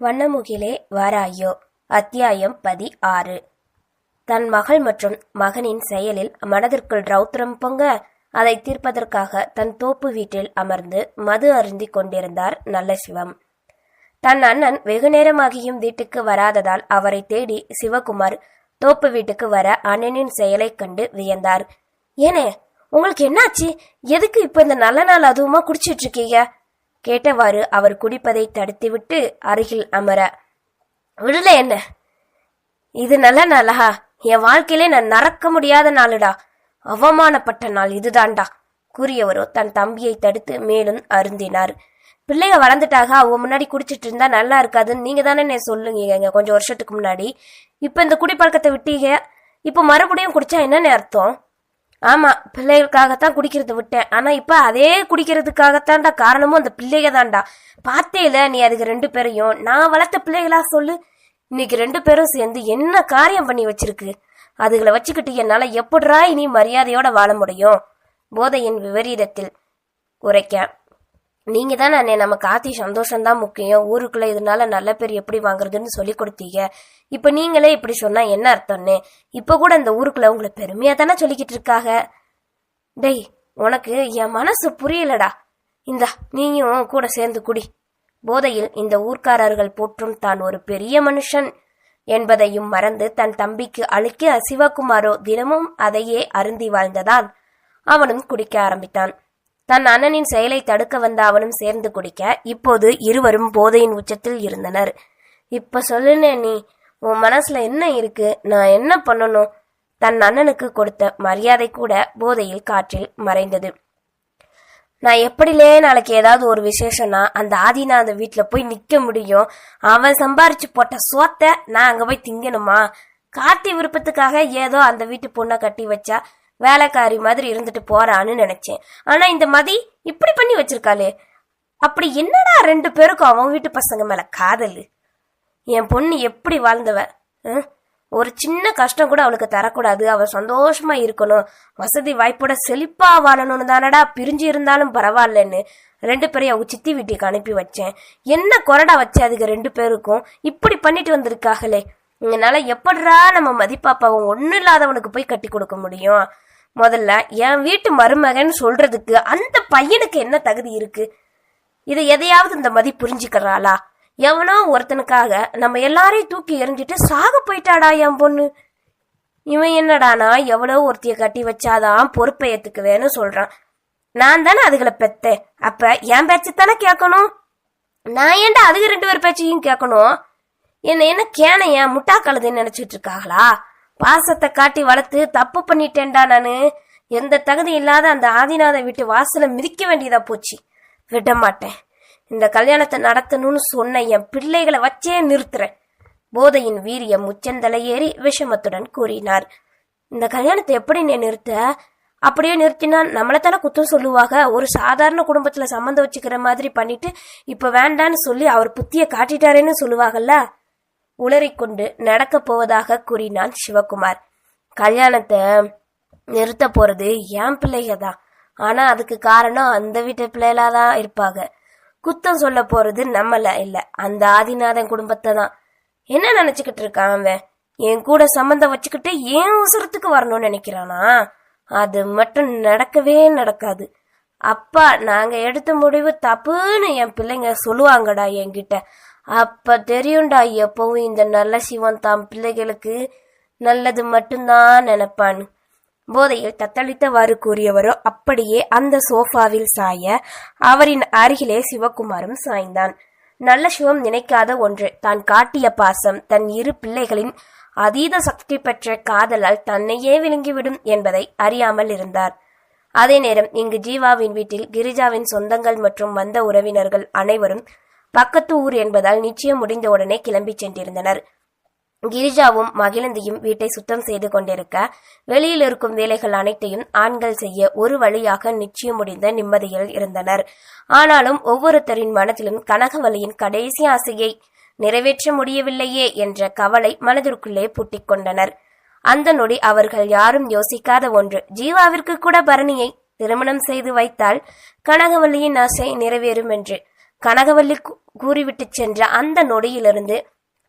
வண்ணமுகிலே வாராயோ. அத்தியாயம் பதி ஆறு தன் மகள் மற்றும் மகனின் செயலில் மனதிற்குள் ரௌத்ரம் பொங்க அதை தீர்ப்பதற்காக தன் தோப்பு வீட்டில் அமர்ந்து மது அருந்தி கொண்டிருந்தார் நல்ல சிவம் தன் அண்ணன் வெகு நேரமாகியும் வீட்டுக்கு வராததால் அவரை தேடி சிவகுமார் தோப்பு வீட்டுக்கு வர அண்ணனின் செயலைக் கண்டு வியந்தார். ஏனே உங்களுக்கு என்னாச்சு? எதுக்கு இப்ப இந்த நல்ல நாள் அதுவுமா குடிச்சிட்டு இருக்கீங்க? கேட்டவாறு அவர் குடிப்பதை தடுத்துவிட்டு அருகில் அமர விடல என்ன? இது நல்ல நாளா? என் வாழ்க்கையிலே நான் நறக்க முடியாத நாளுடா? அவமானப்பட்ட நாள் இதுதான்டா கூறியவரோ தன் தம்பியை தடுத்து மேலும் அருந்தினார். பிள்ளைங்க வளர்ந்துட்டாக அவங்க முன்னாடி குடிச்சிட்டு இருந்தா நல்லா இருக்காதுன்னு நீங்க தானே என்ன சொல்லுங்க கொஞ்சம் வருஷத்துக்கு முன்னாடி. இப்ப இந்த குடிப்பழக்கத்தை விட்டீங்க. இப்ப மறுபடியும் குடிச்சா என்னன்னு அர்த்தம்? ஆமா பிள்ளைகளுக்காகத்தான் குடிக்கிறத விட்டேன். ஆனா இப்ப அதே குடிக்கிறதுக்காகத்தான்டா காரணமும் அந்த பிள்ளைக தான்டா பார்த்தேல நீ அதுக்கு ரெண்டு பேரையும். நான் வளர்த்த பிள்ளைகளா சொல்லு. இன்னைக்கு ரெண்டு பேரும் சேர்ந்து என்ன காரியம் பண்ணி வச்சிருக்கு? அதுகளை வச்சுக்கிட்டு என்னால எப்படிரா இனி மரியாதையோட வாழ முடியும்? போதையின் விபரீதத்தில் உரைக்க. நீங்க தான் அண்ணே நம்ம காத்தி சந்தோஷம்தான் முக்கியம். ஊருக்குள்ள இதனால நல்ல பேர் எப்படி வாங்குறதுன்னு சொல்லி கொடுத்தீங்க. இப்ப நீங்களே இப்படி சொன்னா என்ன அர்த்தம்னு? இப்ப கூட இந்த ஊருக்குள்ள உங்களை பெருமையா தானே சொல்லிக்கிட்டு இருக்காங்க டேய் உனக்கு என் மனசு புரியலடா. இந்தா நீயும் கூட சேர்ந்து குடி. போதையில் இந்த ஊர்க்காரர்கள் போற்றும் தான் ஒரு பெரிய மனுஷன் என்பதையும் மறந்து தன் தம்பிக்கு அழுக்க சிவகுமாரோ தினமும் அதையே அருந்தி வாழ்ந்ததால் அவனும் குடிக்க ஆரம்பித்தான். தன் அண்ணனின் செயலை தடுக்க வந்த அவனும் சேர்ந்து குடிக்க இப்போது இருவரும் போதையின் உச்சத்தில் இருந்தனர். இப்ப சொல்லுனே நீ உன் மனசுல என்ன இருக்கு? நான் என்ன பண்ணணும்? தன் அண்ணனுக்கு கொடுத்த மரியாதை கூட போதையில் காற்றில் மறைந்தது. நான் எப்படிலே நாளைக்கு ஏதாவது ஒரு விசேஷம்னா அந்த ஆதிநாத வீட்டுல போய் நிக்க முடியும். அவன் சம்பாரிச்சு போட்ட சோத்தை நான் அங்க போய் திங்கணுமா? கார்த்தி விருப்பத்துக்காக ஏதோ அந்த வீட்டு பொண்ணை கட்டி வச்சா வேலைக்காரி மாதிரி இருந்துட்டு போறான்னு நினைச்சேன். ஆனா இந்த மதி இப்படி பண்ணி வச்சிருக்காளே. அப்படி என்னடா ரெண்டு பேருக்கும் அவன் வீட்டு பசங்க மேல காதல்? என் பொண்ணு எப்படி வாழ்ந்தவ? ஒரு சின்ன கஷ்டம் கூட அவளுக்கு தரக்கூடாது. அவ சந்தோஷமா இருக்கணும். வசதி வாய்ப்போட செழிப்பா வாழணும்னு தானடா பிரிஞ்சு இருந்தாலும் பரவாயில்லன்னு ரெண்டு பேரையும் அவங்க சித்தி வீட்டுக்கு அனுப்பி வச்சேன். என்ன கொரடா வச்சு அதுக்கு ரெண்டு பேருக்கும்? இப்படி பண்ணிட்டு வந்திருக்காங்களே இதனால எப்படா நம்ம மதிப்பாப்பாவும் ஒன்றும் இல்லாதவனுக்கு போய் கட்டி கொடுக்க முடியும்? முதல்ல என் வீட்டு மருமகன் சொல்றதுக்கு அந்த பையனுக்கு என்ன தகுதி இருக்கு? இதை எதையாவது இந்த மதி புரிஞ்சுக்கிறாளா? எவனோ ஒருத்தனுக்காக நம்ம எல்லாரையும் தூக்கி எறிஞ்சிட்டு சாக போயிட்டாடா என் பொண்ணு. இவன் என்னடானா எவ்வளோ ஒருத்திய கட்டி வச்சாதான் பொறுப்பை ஏத்துக்குவேன்னு சொல்றான். நான் தானே அதுகளை பெத்தேன். அப்ப என் பேச்சு தானே கேட்கணும்? நான் ஏன்டா அதுக்கு ரெண்டு பேர் பேச்சையும் கேட்கணும்? என்ன என்ன கேனைய முட்டா கழுதுன்னு நினைச்சிட்டு இருக்காங்களா? பாசத்தை காட்டி வளர்த்து தப்பு பண்ணிட்டேன்டா நானு. எந்த தகுதி இல்லாத அந்த ஆதிநாத வீட்டு வாசல மிதிக்க வேண்டியதா போச்சு. விட மாட்டேன். இந்த கல்யாணத்தை நடத்தணும்னு சொன்ன என் பிள்ளைகளை வச்சே நிறுத்துறேன். போதையின் வீரியம் உச்சந்தலையேறி விஷமத்துடன் கூறினார். இந்த கல்யாணத்தை எப்படி நீ நிறுத்த? அப்படியே நிறுத்தினா நம்மளைத்தானே குத்தம் சொல்லுவாங்க. ஒரு சாதாரண குடும்பத்துல சம்மந்தம் வச்சுக்கிற மாதிரி பண்ணிட்டு இப்ப வேண்டான்னு சொல்லி அவர் புத்திய காட்டிட்டாரேன்னு சொல்லுவாங்கல்ல. உளறிக்கொண்டு நடக்கப் போவதாக கூறினான் சிவகுமார். கல்யாணத்தை நிறுத்த போறது என் பிள்ளைக தான் ஆனா அதுக்கு காரணம் அந்த வீட்டு பிள்ளைகளா தான் இருப்பாங்க. குத்தம் சொல்ல போறது நம்மள இல்ல. அந்த ஆதிநாதன் குடும்பத்தை தான் என்ன நினைச்சுக்கிட்டு இருக்கான் அவன்? என் கூட சம்மந்தம் வச்சுக்கிட்டு ஏன் உசுரத்துக்கு வரணும்னு நினைக்கிறானா? அது மட்டும் நடக்கவே நடக்காது. அப்பா நாங்க எடுத்த முடிவு தப்புன்னு என் பிள்ளைங்க சொல்லுவாங்கடா என்கிட்ட. அப்ப தெரியும்டா எப்பவும் இந்த நல்ல சிவன் தாம் பிள்ளைகளுக்கு நல்லது மட்டும்தான் நினைப்பான். போதையில் தத்தளித்தவாறு கூறியவரோ அப்படியே அந்த சோஃபாவில் சாய அவரின் அருகிலே சிவகுமாரும் சாய்ந்தான். நல்ல சிவம் நினைக்காத ஒன்று தான் காட்டிய பாசம் தன் இரு பிள்ளைகளின் அதீத சக்தி பெற்ற காதலால் தன்னையே விழுங்கிவிடும் என்பதை அறியாமல் இருந்தார். அதே நேரம் இங்கு ஜீவாவின் வீட்டில் கிரிஜாவின் சொந்தங்கள் மற்றும் வந்த உறவினர்கள் அனைவரும் பக்கத்து ஊர் என்பதால் நிச்சயம் முடிந்தவுடனே கிளம்பிச் சென்றிருந்தனர். கிரிஜாவும் மகிழந்தியும் வீட்டை சுத்தம் செய்து கொண்டிருக்க வெளியில் இருக்கும் வேலைகள் அனைத்தையும் ஆண்கள் செய்ய ஒரு வழியாக நிச்சயம் முடிந்த நிம்மதியில் இருந்தனர். ஆனாலும் ஒவ்வொருத்தரின் மனத்திலும் கனகவலியின் கடைசி ஆசையை நிறைவேற்ற முடியவில்லையே என்ற கவலை மனதிற்குள்ளே பூட்டிக் கொண்டனர். அந்த நொடி அவர்கள் யாரும் யோசிக்காத ஒன்று ஜீவாவிற்கு கூட பரணியை திருமணம் செய்து வைத்தால் கனகவல்லியின் ஆசை நிறைவேறும் என்று. கனகவல்லி கூறிவிட்டு சென்ற அந்த நொடியிலிருந்து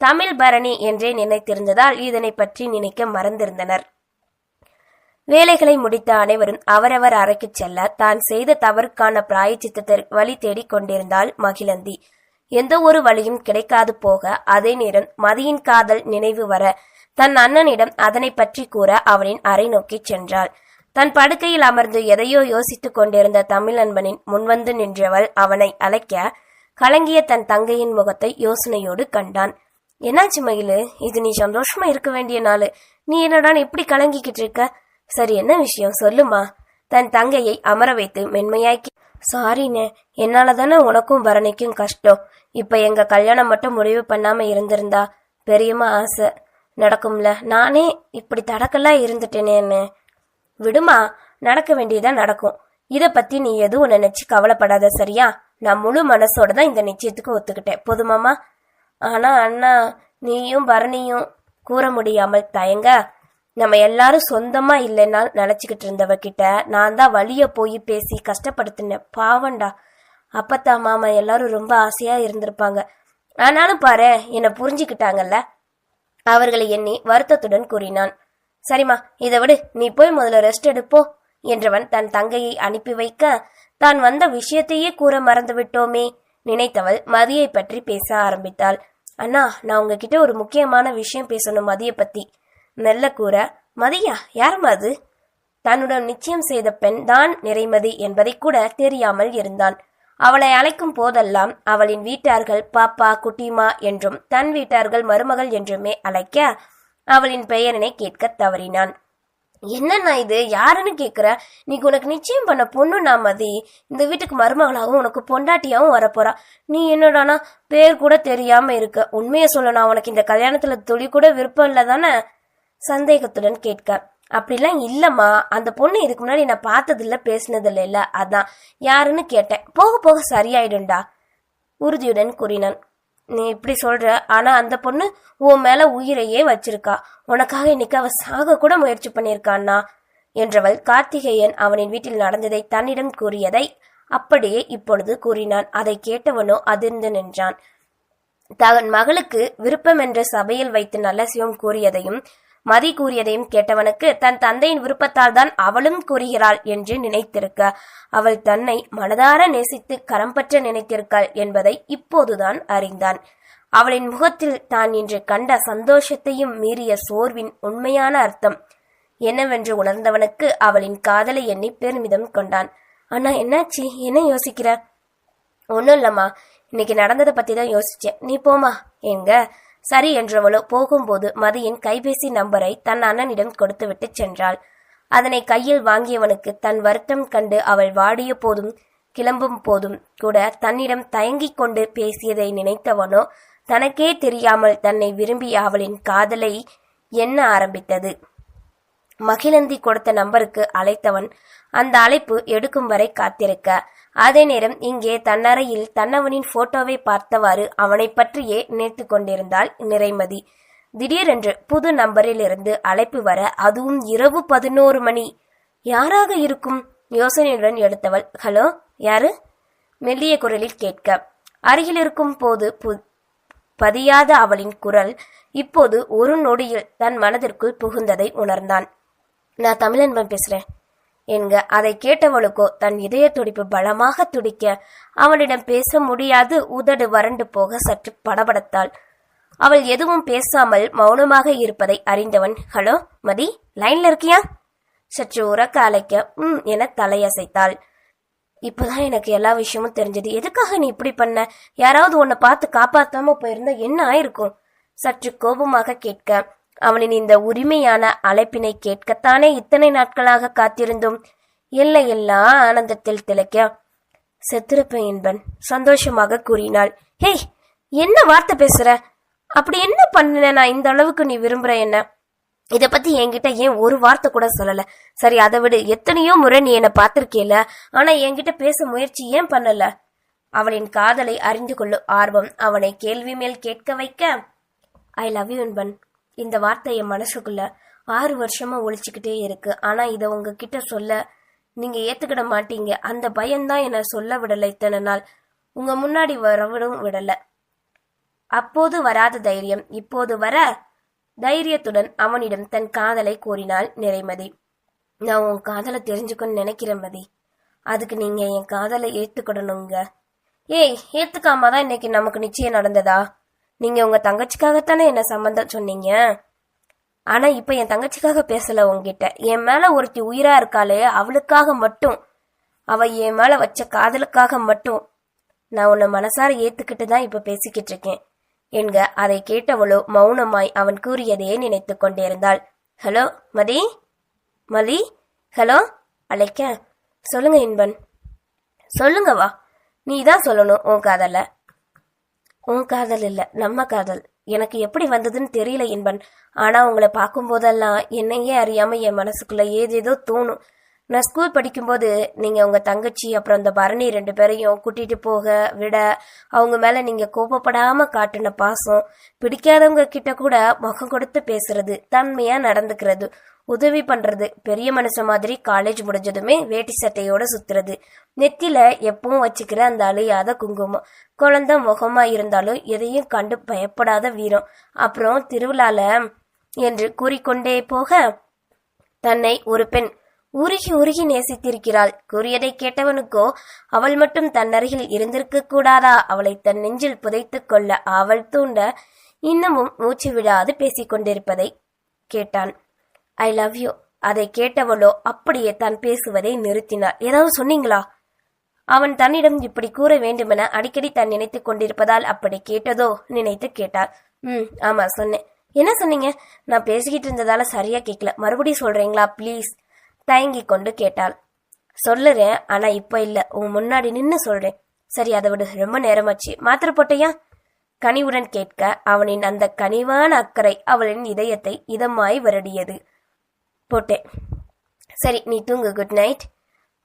தமிழ் பரணி என்றே நினைத்திருந்ததால் இதனை பற்றி நினைக்க மறந்திருந்தனர். வேலைகளை முடித்த அனைவரும் அவரவர் அறைக்கு செல்ல தான் செய்த தவறுக்கான பிராயச்சித்தத்தை வழி தேடிக் கொண்டிருந்தாள் மகிழந்தி. எந்த ஒரு வழியும் கிடைக்காது போக அதே நேரம் மதியின் காதல் நினைவு வர தன் அண்ணனிடம் அதனை பற்றி கூற அவனின் அறை நோக்கி சென்றாள். தன் படுக்கையில் அமர்ந்து எதையோ யோசித்துக் கொண்டிருந்த தமிழ் அன்பனின் முன்வந்து நின்றவள் அவனை அழைக்க கலங்கிய தன் தங்கையின் முகத்தை யோசனையோடு கண்டான். என்னாச்சு மயிலு? இது நீ சந்தோஷமா இருக்க வேண்டிய நாள். நீ என்னடா இப்படி கலங்கிக்கிட்டு இருக்க? சரி என்ன விஷயம்? சொல்லுமா? தன் தங்கையை அமர வைத்து மென்மையாக்கி சாரிண்ணே என்னால தானே உனக்கும் பரணிக்கும் கஷ்டம். இப்ப எங்க கல்யாணம் மட்டும் முடிவு பண்ணாம இருந்திருந்தா பெரியம்மா ஆசை. நடக்கும்ல. நானே இப்படி தடக்கெல்லாம் இருந்துட்டேனேன்னு. விடுமா நடக்க வேண்டியதா நடக்கும். இத பத்தி நீ எதுவும் நினைச்சு கவலைப்படாத சரியா? நான் முழு மனசோட தான் இந்த நிச்சயத்துக்கு ஒத்துக்கிட்டேன். போதுமாமா ஆனா அண்ணா நீயும் பரணியும் கூற முடியாமல் தயங்க நம்ம எல்லாரும் சொந்தமா இல்லைன்னா நினைச்சுக்கிட்டு இருந்தவகிட்ட நான் தான் வழிய போய் பேசி கஷ்டப்படுத்தினேன். பாவண்டா அப்பத்தா மாமா எல்லாரும் ரொம்ப ஆசையா இருந்திருப்பாங்க. ஆனாலும் பாரு என்னை புரிஞ்சுக்கிட்டாங்கல்ல? அவர்களை எண்ணி வருத்தத்துடன் கூறினான். சரிம்மா இதை விடு. நீ போய் முதல்ல ரெஸ்ட் எடுப்போ என்றவன் தன் தங்கையை அனுப்பி வைக்க தான் வந்த விஷயத்தையே கூற மறந்து விட்டோமே நினைத்தவள் மதியை பற்றி பேச ஆரம்பித்தாள். அண்ணா நான் உங்ககிட்ட ஒரு முக்கியமான விஷயம் பேசணும் மதிய பத்தி. மெல்ல கூற மதியா யாரும் அது? தன்னுடன் நிச்சயம் செய்த பெண் தான் நிறைமதி என்பதை கூட தெரியாமல் இருந்தான். அவளை அழைக்கும் போதெல்லாம் அவளின் வீட்டார்கள் பாப்பா குட்டிமா என்றும் தன் வீட்டார்கள் மருமகள் என்றுமே அழைக்க அவளின் பெயரினை கேட்க தவறினான். என்னண்ணா இது? யாருன்னு கேக்குற நீ உனக்கு நிச்சயம் பண்ண பொண்ணு நான் மதி. இந்த வீட்டுக்கு மருமகளாகவும் உனக்கு பொண்டாட்டியாகவும் வரப்போறா. நீ என்னடானா? பேர் கூட தெரியாம இருக்க. உண்மையை சொல்ல நான் உனக்கு இந்த கல்யாணத்துல துளி கூட விருப்பம் இல்லை தானே? சந்தேகத்துடன் கேட்க. அப்படிலாம் இல்லம்மா. அந்த பொண்ணு இதுக்கு முன்னாடி நான் பார்த்ததில்ல பேசினதில்ல இல்ல. அதான். யாருன்னு கேட்டேன். போக போக சரியாயிடும்டா. உறுதியுடன் கூறினான். நீ இப்படி சொல்ற ஆனா அந்த பொண்ணு உன் மேல உயிரையே வச்சிருக்கா. உனக்காக இன்னைக்கு அவ சாக கூட முயற்சி பண்ணியிருக்கான்னா? என்றவள் கார்த்திகேயன் அவனின் வீட்டில் நடந்ததை தன்னிடம் கூறியதை அப்படியே இப்பொழுது கூறினான். அதை கேட்டவனோ அதிர்ந்து நின்றான். தன் மகளுக்கு விருப்பம் என்று சபையில் வைத்து நல்ல சிவம் கூறியதையும் மதி கூறியதையும் கேட்டவனுக்கு தன் தந்தையின் விருப்பத்தால் தான் அவளும் கூறுகிறாள் என்று நினைத்திருக்க அவள் தன்னை மனதார நேசித்து கரம் பற்ற நினைத்திருக்காள் என்பதை இப்போதுதான் அறிந்தான். அவளின் முகத்தில் தான் இன்று கண்ட சந்தோஷத்தையும் மீறிய சோர்வின் உண்மையான அர்த்தம் என்னவென்று உணர்ந்தவனுக்கு அவளின் காதலை எண்ணி பெருமிதம் கொண்டான். அண்ணா என்னாச்சு? என்ன யோசிக்கிற? ஒன்றும் இல்லம்மா. இன்னைக்கு நடந்ததை பத்தி தான் யோசிச்சேன். நீ போமா எங்க? சரி என்றவளோ போகும்போது மதியின் கைபேசி நம்பரை தன் அண்ணனிடம் கொடுத்துவிட்டு சென்றாள். அதனை கையில் வாங்கியவனுக்கு தன் வருத்தம் கண்டு அவள் வாடிய போதும் கிளம்பும் போதும் கூட தன்னிடம் தயங்கிக் கொண்டு பேசியதை நினைத்தவனோ தனக்கே தெரியாமல் தன்னை விரும்பிய அவளின் காதலை எண்ண ஆரம்பித்தது. மகிழந்தி கொடுத்த நம்பருக்கு அழைத்தவன் அந்த அழைப்பு எடுக்கும் வரை காத்திருக்க அதே நேரம் இங்கே தன்னறையில் தன்னவனின் போட்டோவை பார்த்தவாறு அவனை பற்றியே நினைத்து கொண்டிருந்தாள் நிறைமதி. திடீரென்று புது நம்பரிலிருந்து அழைப்பு வர அதுவும் இரவு பதினோரு மணி. யாராக இருக்கும்? யோசனையுடன் எடுத்தவள் ஹலோ யாரு? மெல்லிய குரலில் கேட்க. அருகில் இருக்கும் போது பு- பதியாத அவளின் குரல் இப்போது ஒரு நொடியில் தன் மனதிற்குள் புகுந்ததை உணர்ந்தான். நான் தமிழன்பன் பேசுறேன். என்க அதை கேட்டவளுக்கோ தன் இதய துடிப்பு பலமாக துடிக்க அவனிடம் பேச முடியாது. உதடு வறண்டு போக சற்று படபடத்தாள். அவள் எதுவும் பேசாமல் மௌனமாக இருப்பதை அறிந்தவன் ஹலோ மதி லைன்ல இருக்கியா? சற்று உறக்க அழைக்க உம் என தலையசைத்தாள். இப்பதான் எனக்கு எல்லா விஷயமும் தெரிஞ்சது. எதுக்காக நீ இப்படி பண்ண? யாராவது உன்னை பார்த்து காப்பாத்தாம போயிருந்தா என்ன ஆயிருக்கும்? சற்று கோபமாக கேட்க அவனின் இந்த உரிமையான அழைப்பினை கேட்கத்தானே இத்தனை நாட்களாக காத்திருந்தோம்? எல்லையில்லா ஆனந்தத்தில் திளைக்க. செத்திருப்பேன் என்பன். சந்தோஷமாக கூறினாள். ஹேய் என்ன வார்த்தை பேசுற? அப்படி என்ன பண்ண நான் இந்த அளவுக்கு நீ விரும்புற என்ன? இத பத்தி என்கிட்ட ஏன் ஒரு வார்த்தை கூட சொல்லல? சரி அதை விடு. எத்தனையோ முறை நீ என்ன பார்த்திருக்கேல. ஆனா என்கிட்ட பேச முயற்சி ஏன் பண்ணல? அவளின் காதலை அறிந்து கொள்ளும் ஆர்வம் அவனை கேள்வி மேல் கேட்க வைக்க. ஐ லவ் யூ என்பன். இந்த வார்த்தை என் மனசுக்குள்ள ஆறு வருஷமா ஒழிச்சுக்கிட்டே இருக்கு. ஆனா இதை உங்ககிட்ட சொல்ல நீங்க ஏத்துக்கிட மாட்டீங்க. அந்த பயம்தான் என்னை சொல்ல விடல இத்தனை நாள். உங்க முன்னாடி வரவிடும் விடல. அப்போது வராத தைரியம். இப்போது வர தைரியத்துடன் அவனிடம் தன் காதலை கூறினாள் நிறைமதி. நான் உன் காதலை தெரிஞ்சுக்கணும்னு நினைக்கிறேன் மதி. அதுக்கு நீங்க என் காதலை ஏத்துக்கிடணுங்க. ஏய் ஏத்துக்காம தான் இன்னைக்கு நமக்கு நிச்சயம் நடந்ததா? நீங்க உங்க தங்கச்சிக்காகத்தானே என்ன சம்மந்தம் சொன்னீங்க? ஆனா இப்ப என் தங்கச்சிக்காக பேசல உங்ககிட்ட. என் மேல ஒருத்தி உயிரா இருக்காளே அவளுக்காக மட்டும். அவ என் மேல வச்ச காதலுக்காக மட்டும். நான் உன்னை மனசார ஏத்துக்கிட்டு தான் இப்ப பேசிக்கிட்டு இருக்கேன். என்க அதை கேட்டவளோ மௌனமாய் அவன் கூறியதையே நினைத்து கொண்டிருந்தாள் ஹலோ மதி? மதி? ஹலோ? அழைக்க. சொல்லுங்க இன்பன். சொல்லுங்க வா. நீ தான் சொல்லணும் உன் காதல. உன் காதல் இல்ல நம்ம காதல். எனக்கு எப்படி வந்ததுன்னு தெரியல இன்பன். ஆனா உங்களை பார்க்கும் போதெல்லாம் என்னையே அறியாம என் மனசுக்குள்ள ஏதேதோ தோணும். நான் ஸ்கூல் படிக்கும்போது நீங்க உங்க தங்கச்சி அப்புறம் இந்த பரணி ரெண்டு பேரையும் கூட்டிட்டு போக விட அவங்க மேல நீங்க கோபப்படாம காட்டின பாசம் பிடிக்காதவங்க கிட்ட கூட முகம் கொடுத்து பேசுறது தன்மையா நடந்துக்கிறது. உதவி பண்றது. பெரிய மனுஷன் மாதிரி காலேஜ் முடிஞ்சதுமே வேட்டி சட்டையோட சுத்துறது. நெத்தில எப்பவும் வச்சுக்கிற அந்த அழியாத குங்குமம். குழந்தை முகமா இருந்தாலும் எதையும் கண்டு பயப்படாத வீரம். அப்புறம் திருவிழால என்று கூறிக்கொண்டே போக தன்னை ஒரு பெண் உருகி உருகி நேசித்திருக்கிறாள். கூறியதை கேட்டவனுக்கோ அவள் மட்டும் தன்னருகில் இருந்திருக்க கூடாதா? அவளை தன் நெஞ்சில் புதைத்துக் கொள்ள அவள் தூண்ட இன்னமும் மூச்சு விடாது பேசிக்கொண்டிருப்பதை கேட்டான். ஐ லவ் யூ அதை கேட்டவளோ அப்படியே தான் பேசுவதை நிறுத்தினாள். ஏதாவது சொன்னீங்களா? அவன் தன்னிடம் இப்படி கூற வேண்டுமென அடிக்கடி தான் நினைத்துக் கொண்டிருப்பதால் அப்படி கேட்டதோ நினைத்து கேட்டாள். ம் ஆமா சொன்னேன். என்ன சொன்னீங்க? நான் பேசிக்கிட்டு இருந்ததால சரியா கேட்கல மறுபடியும் சொல்றீங்களா ப்ளீஸ் தயங்கி கொண்டு கேட்டாள். சொல்லுறேன் ஆனா இப்ப இல்ல. உன் முன்னாடி நின்னு சொல்றேன். சரி அதை விடு. ரொம்ப நேரமாச்சு. மாத்திரை போட்டையா? கனிவுடன் கேட்க அவனின் அந்த கனிவான அக்கறை அவளின் இதயத்தை இதமாய் வருடியது. போட்டேன். சரி நீ தூங்கு குட் நைட்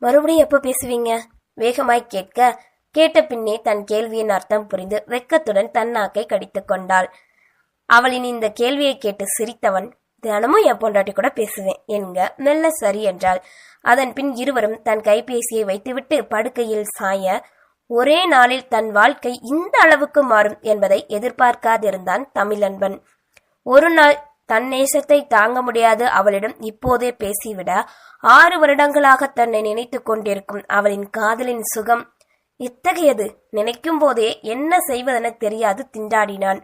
மறுபடியும் எப்போ பேசுவீங்க? வேகமாய் கேட்க கேட்ட பின்னே தன் கேள்வியின் அர்த்தம் புரிந்து வெக்கத்துடன் தன் நாக்கை கடித்துக் கொண்டாள். அவளின் இந்த கேள்வியை கேட்டு சிரித்தவன் தினமும் என் பொண்டாட்டி கூட பேசுவேன் என்க மெல்ல சரி என்றாள். அதன் பின் இருவரும் தன் கைபேசியை வைத்துவிட்டு படுக்கையில் சாய ஒரே நாளில் தன் வாழ்க்கை இந்த அளவுக்கு மாறும் என்பதை எதிர்பார்க்காதிருந்தான் தமிழன்பன் ஒரு நாள் தன் நேசத்தை தாங்க முடியாது அவளிடம் இப்போதே பேசிவிட. ஆறு வருடங்களாக தன்னை நினைத்துக் கொண்டிருக்கும் அவளின் காதலின் சுகம் இத்தகையது. நினைக்கும் போதே என்ன செய்வதென தெரியாது திண்டாடினான்.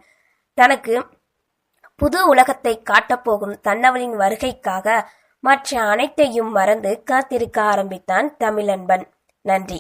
தனக்கு புது உலகத்தை காட்டப்போகும் தன்னவளின் வருகைக்காக மற்ற அனைத்தையும் மறந்து காத்திருக்க ஆரம்பித்தான் தமிழன்பன். நன்றி.